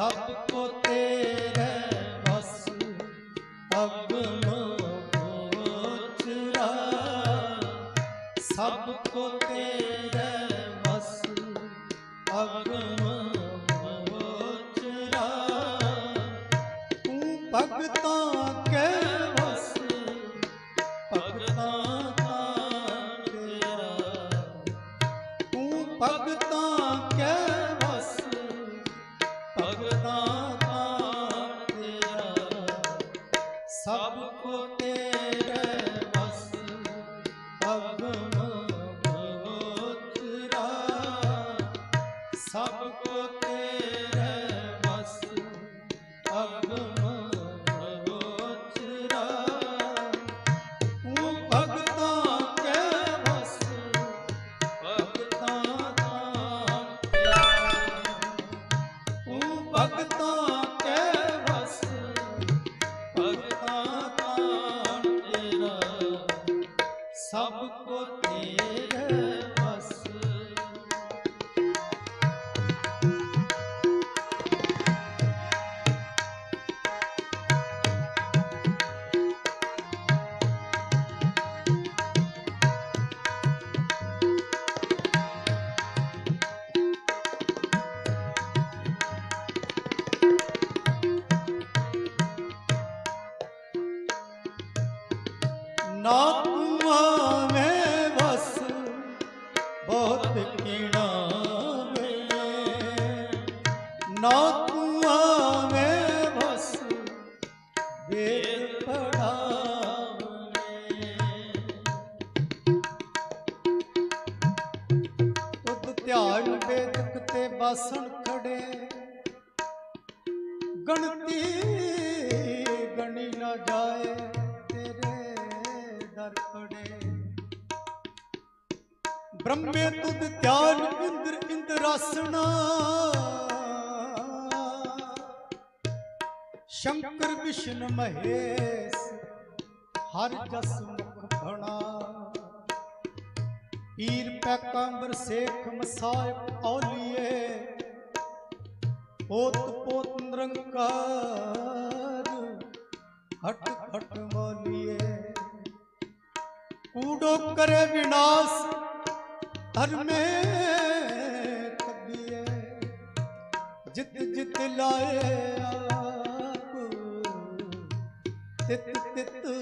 ਸਭ ਕੋ ਤੇਰੇ ਵਸ ਪਗ ਨੌ ਤੂੰ ਆਵੇਂ ਵਸ ਵੇਦ ਪੜਾਵਨੇ ਤੁਧ ਧਿਆਨ ਵੇਦਕ ਤੇ ਬਾਸਣ ਖੜੇ, ਗਣਤੀ ਗਣੀ ਨਾ ਜਾਏ ਤੇਰੇ ਦਰ ਖੜੇ। ਬ੍ਰਹਮੇ ਤੁਧ ਧਿਆਨ ਇੰਦਰ ਇੰਦਰਾਸਣਾ ਸ਼ੰਕਰ ਵਿਸ਼ਨ ਮਹੇਸ਼, ਹਰ ਜਸ ਮੁਖ ਭਣਾ। ਪੀਰ ਪੈਗੰਬਰ ਸੇਖ ਮਸਾਇਬ ਔਲੀਏ, ਪੋਤ ਪੋਤ ਨਿਰੰਕਾਰ, ਹਟ ਹਟ ਮੋਲੀਏ। ਕੂੜੋ ਕਰੇ ਵਿਨਾਸ਼, ਧਰਮੇ ਕਬੀਏ। ਜਿਤ ਜਿਤ ਲਾਏ ਆ செத்து செத்து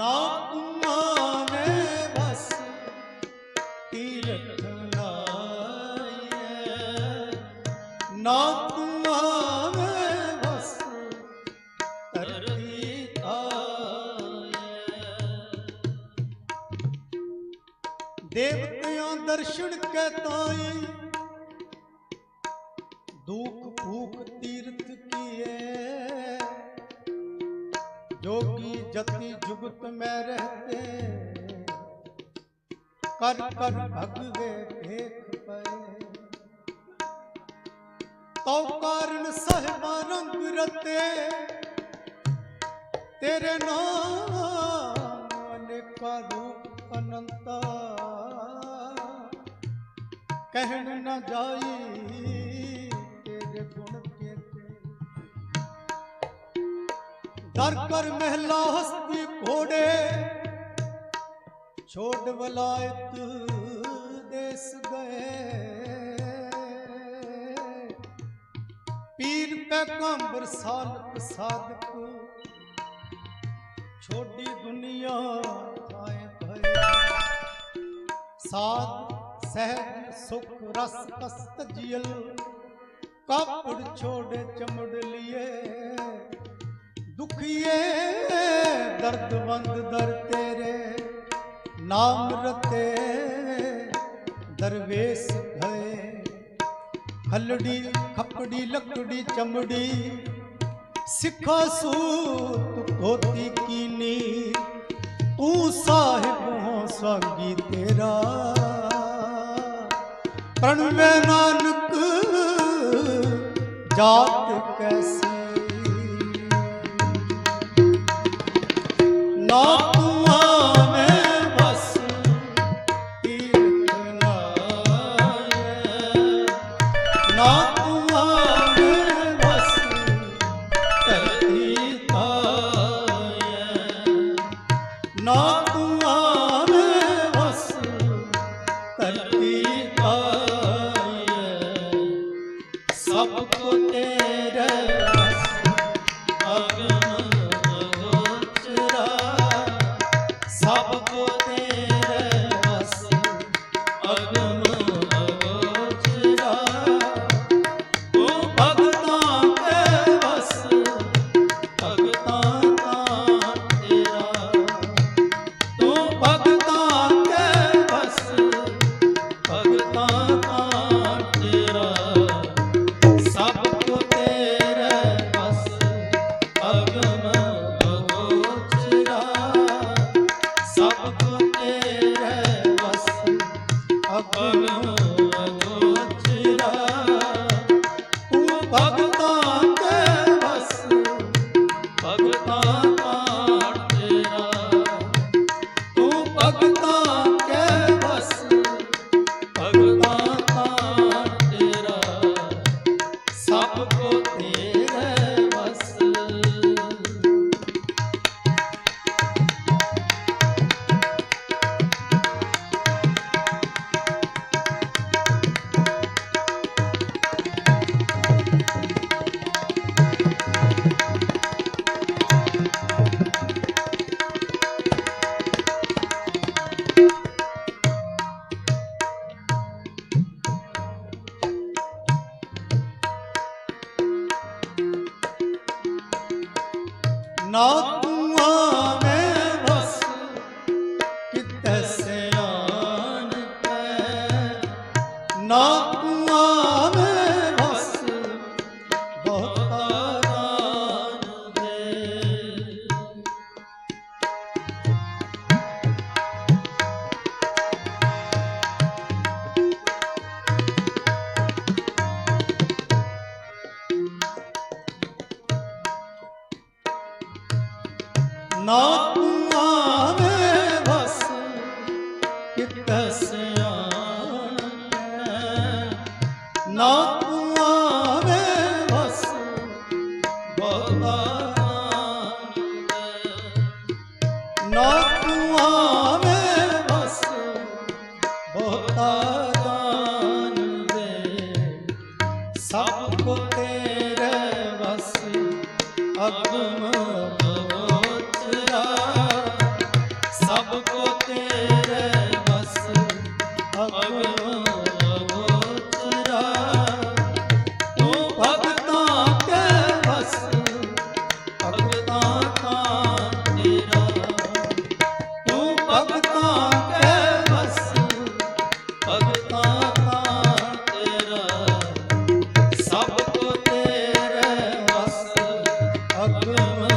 ਨਾ ਉਮਾ ਬਸ ਤੀਰਥ ਨਾ ਉਮਾ ਬਸ ਧਰਤੀ ਦੇਵਤਿਆਂ ਦਰਸ਼ਨ ਤਾਈ ਦੁਖ ਭੂਖ ਤੀਰਥ ਕੀਏ जोगी जति जुगत में रहते कर कर भगवे भेख पए तो कारण सहबा रंग रते तेरे नाम अनेका रूप अनंता कहन न जाई ਕਰ ਕਰ ਮਹਿਲਾ ਹਸਤੀ ਘੋੜੇ। ਛੋੜ ਵਲਾਇਤ ਦੇਸ ਗਏ। ਪੀਰ ਪੈਗੰਬਰ ਸਾਲਕ ਸਾਦਕ ਛੋਡੀ ਦੁਨੀਆ ਥਾਏ ਭਏ। ਸਾਧ ਸਹਿ ਸੁਖ, ਰਸ, ਕਸਤ ਜੀਲ ਕਾਪੜ ਛੋੜੇ ਚਮੜ ਲਿਏ। ਦੁਖੀਏ, ਦਰਦਵੰਦ ਦਰ ਤੇਰੇ, ਨਾਮ ਰਤੇ ਦਰਵੇਸ਼ ਗਏ ਖਲੜੀ, ਖਪੜੀ, ਲੱਕੜੀ, ਚਮੜੀ, ਸਿੱਖਾ ਸੂਤ, ਧੋਤੀ ਕੀਨੀ, ਤੂੰ ਸਾਹਿਬ ਹੋ ਸਵਾਗੀ ਤੇਰਾ। ਪ੍ਰਣਵੇ ਨਾਨਕ, ਜਾਤ ਕੈਸੀ ਨਾ ਨਾ ਤੂੰ ਆਵੇਂ ਬਸ ਬਹੁਤਾ ਦਾਨ ਦੇ ਨਾ ਨਾ ਤੂੰ ਆਵੇਂ ਬਸ ਬਹੁਤਾ ਅਗਮ